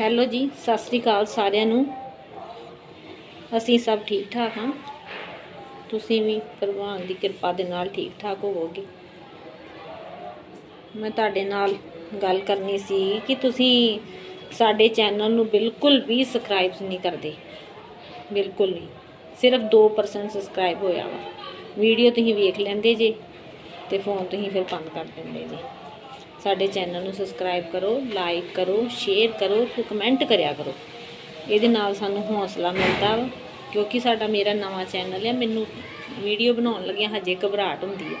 Hello ਜੀ, ਸਤਿ ਸ੍ਰੀ ਅਕਾਲ ਸਾਰਿਆਂ ਨੂੰ। ਅਸੀਂ ਸਭ ਠੀਕ ਠਾਕ ਹਾਂ। ਤੁਸੀਂ ਵੀ ਭਗਵਾਨ ਦੀ ਕਿਰਪਾ ਦੇ ਨਾਲ ਠੀਕ ਠਾਕ ਹੋਵੋਗੇ। ਮੈਂ ਤੁਹਾਡੇ ਨਾਲ ਗੱਲ ਕਰਨੀ ਸੀ ਕਿ ਤੁਸੀਂ ਸਾਡੇ ਚੈਨਲ ਨੂੰ ਬਿਲਕੁਲ ਵੀ ਸਬਸਕ੍ਰਾਈਬ ਨਹੀਂ ਕਰਦੇ। ਬਿਲਕੁਲ ਨਹੀਂ ਸਿਰਫ 2% ਸਬਸਕ੍ਰਾਈਬ ਹੋਇਆ ਵਾ। ਵੀਡੀਓ ਤੁਸੀਂ ਵੇਖ ਲੈਂਦੇ ਜੇ ਤੇ ਫੋਨ ਤੁਸੀਂ ਫਿਰ ਬੰਦ ਕਰ ਦਿੰਦੇ ਜੇ। ਸਾਡੇ ਚੈਨਲ ਨੂੰ ਸਬਸਕ੍ਰਾਈਬ ਕਰੋ, ਲਾਈਕ ਕਰੋ, ਸ਼ੇਅਰ ਕਰੋ ਤੇ ਕਮੈਂਟ ਕਰਿਆ ਕਰੋ। ਇਹਦੇ ਨਾਲ ਸਾਨੂੰ ਹੌਸਲਾ ਮਿਲਦਾ ਵਾ, ਕਿਉਂਕਿ ਸਾਡਾ ਮੇਰਾ ਨਵਾਂ ਚੈਨਲ ਹੈ ਮੈਨੂੰ ਵੀਡੀਓ ਬਣਾਉਣ ਲੱਗਿਆ, ਹਜੇ ਘਬਰਾਹਟ ਹੁੰਦੀ ਹੈ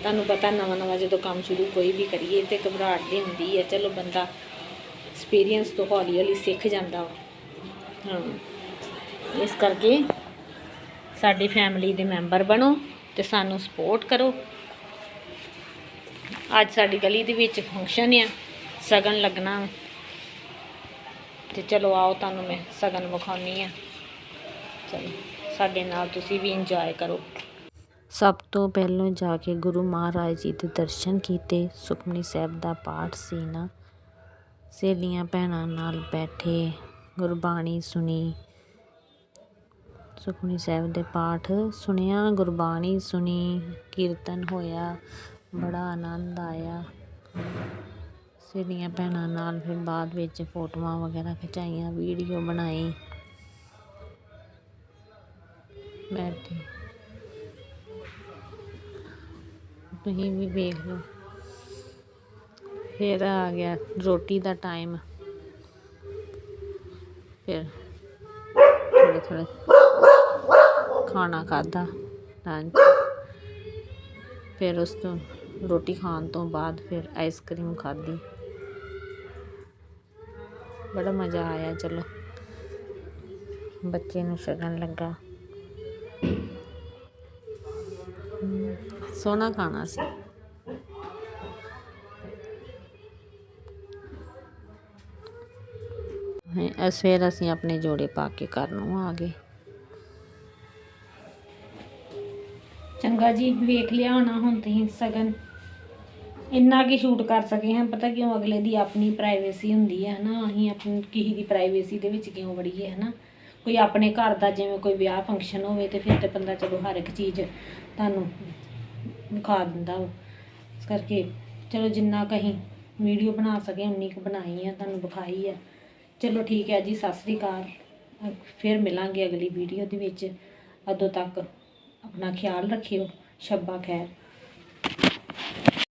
ਤੁਹਾਨੂੰ ਪਤਾ ਨਵਾਂ ਨਵਾਂ ਜਦੋਂ ਕੰਮ ਸ਼ੁਰੂ ਕੋਈ ਵੀ ਕਰੀਏ ਤੇ ਘਬਰਾਹਟ ਦੀ ਹੁੰਦੀ ਹੈ ਚਲੋ ਬੰਦਾ ਐਕਸਪੀਰੀਅੰਸ ਤੋਂ ਹੌਲੀ ਹੌਲੀ ਸਿੱਖ ਜਾਂਦਾ ਵਾ। ਹਾਂ, ਇਸ ਕਰਕੇ ਸਾਡੀ ਫੈਮਿਲੀ ਦੇ ਮੈਂਬਰ ਬਣੋ ਤੇ ਸਾਨੂੰ ਸਪੋਰਟ ਕਰੋ। ਅੱਜ ਸਾਡੀ ਗਲੀ ਦੇ ਵਿੱਚ ਫੰਕਸ਼ਨ ਆ, ਸਗਨ ਲੱਗਣਾ ਤੇ ਚਲੋ ਆਓ ਤੁਹਾਨੂੰ ਮੈਂ ਸਗਨ ਵਿਖਾਉਣੀ ਆ। ਚਲੋ, ਸਾਡੇ ਨਾਲ ਤੁਸੀਂ ਵੀ ਇੰਜੋਏ ਕਰੋ। ਸਭ ਤੋਂ ਪਹਿਲਾਂ ਜਾ ਕੇ ਗੁਰੂ ਮਹਾਰਾਜ ਜੀ ਦੇ ਦਰਸ਼ਨ ਕੀਤੇ। ਸੁਖਮਨੀ ਸਾਹਿਬ ਦਾ ਪਾਠ ਸੀ ਨਾ ਸਹੇਲੀਆਂ ਭੈਣਾਂ ਨਾਲ ਬੈਠੇ, ਗੁਰਬਾਣੀ ਸੁਣੀ। ਸੁਖਮਨੀ ਸਾਹਿਬ ਦੇ ਪਾਠ ਸੁਣਿਆ, ਗੁਰਬਾਣੀ ਸੁਣੀ, ਕੀਰਤਨ ਹੋਇਆ। ਬੜਾ ਆਨੰਦ ਆਇਆ। ਸਹੇਲੀਆਂ ਭੈਣਾਂ ਨਾਲ ਫਿਰ ਬਾਅਦ ਵਿੱਚ ਫੋਟੋਆਂ ਵਗੈਰਾ ਖਿਚਾਈਆਂ, ਵੀਡੀਓ ਬਣਾਈ। ਬੈਠੇ। ਤੁਸੀਂ ਵੀ ਵੇਖ ਲਓ। ਫਿਰ ਆ ਗਿਆ ਰੋਟੀ ਦਾ ਟਾਈਮ। ਫਿਰ ਥੋੜੇ ਥੋੜੇ ਖਾਣਾ ਖਾਦਾ ਲੰਚ ਫਿਰ ਉਸ ਤੋਂ ਰੋਟੀ ਖਾਣ ਤੋਂ ਬਾਅਦ ਫਿਰ ਆਈਸਕ੍ਰੀਮ ਖਾਧੀ ਬੜਾ ਮਜ਼ਾ ਆਇਆ ਚਲੋ ਬੱਚੇ ਨੂੰ ਸ਼ਗਨ ਲੱਗਾ ਹਮ, ਸੋਹਣਾ ਖਾਣਾ ਸੀ ਹੈ ਇਸ ਫਿਰ ਅਸੀਂ ਆਪਣੇ ਜੋੜੇ ਪਾ ਕੇ ਘਰ ਨੂੰ ਆ ਗਏ ਚੰਗਾ ਜੀ, ਵੇਖ ਲਿਆ ਹੋਣਾ ਹੁਣ ਤੁਸੀਂ ਸਗਨ। ਇੰਨਾ ਕੀ ਸ਼ੂਟ ਕਰ ਸਕੇ ਹਾਂ, ਪਤਾ ਕਿਉਂ ਅਗਲੇ ਦੀ ਆਪਣੀ ਪ੍ਰਾਈਵੇਸੀ ਹੁੰਦੀ ਹੈ, ਹਨਾ? ਅਸੀਂ ਆਪਣੀ, ਕਿਸੇ ਦੀ ਪ੍ਰਾਈਵੇਸੀ ਦੇ ਵਿੱਚ ਕਿਉਂ ਵੜੀਏ, ਹਨਾ? ਕੋਈ ਆਪਣੇ ਘਰ ਦਾ ਜਿਵੇਂ ਕੋਈ ਵਿਆਹ ਫੰਕਸ਼ਨ ਹੋਵੇ ਤੇ ਫਿਰ ਤੇ ਬੰਦਾ ਚਲੋ ਹਰ ਇੱਕ ਚੀਜ਼ ਤੁਹਾਨੂੰ ਵਿਖਾ ਦਿੰਦਾ ਵਾ। ਇਸ ਕਰਕੇ ਚਲੋ ਜਿੰਨਾ ਕਹੀਂ ਵੀਡੀਓ ਬਣਾ ਸਕੇ, ਉਨੀ ਕੁ ਬਣਾਈ ਆ, ਤੁਹਾਨੂੰ ਵਿਖਾਈ ਆ। ਚਲੋ ਠੀਕ ਹੈ ਜੀ, ਸਤਿ ਸ੍ਰੀ ਅਕਾਲ। ਫਿਰ ਮਿਲਾਂਗੇ ਅਗਲੀ ਵੀਡੀਓ ਦੇ ਵਿੱਚ। ਉਦੋਂ ਤੱਕ ਆਪਣਾ ਖਿਆਲ ਰੱਖਿਓ ਸ਼ੱਬਾ ਖੈਰ।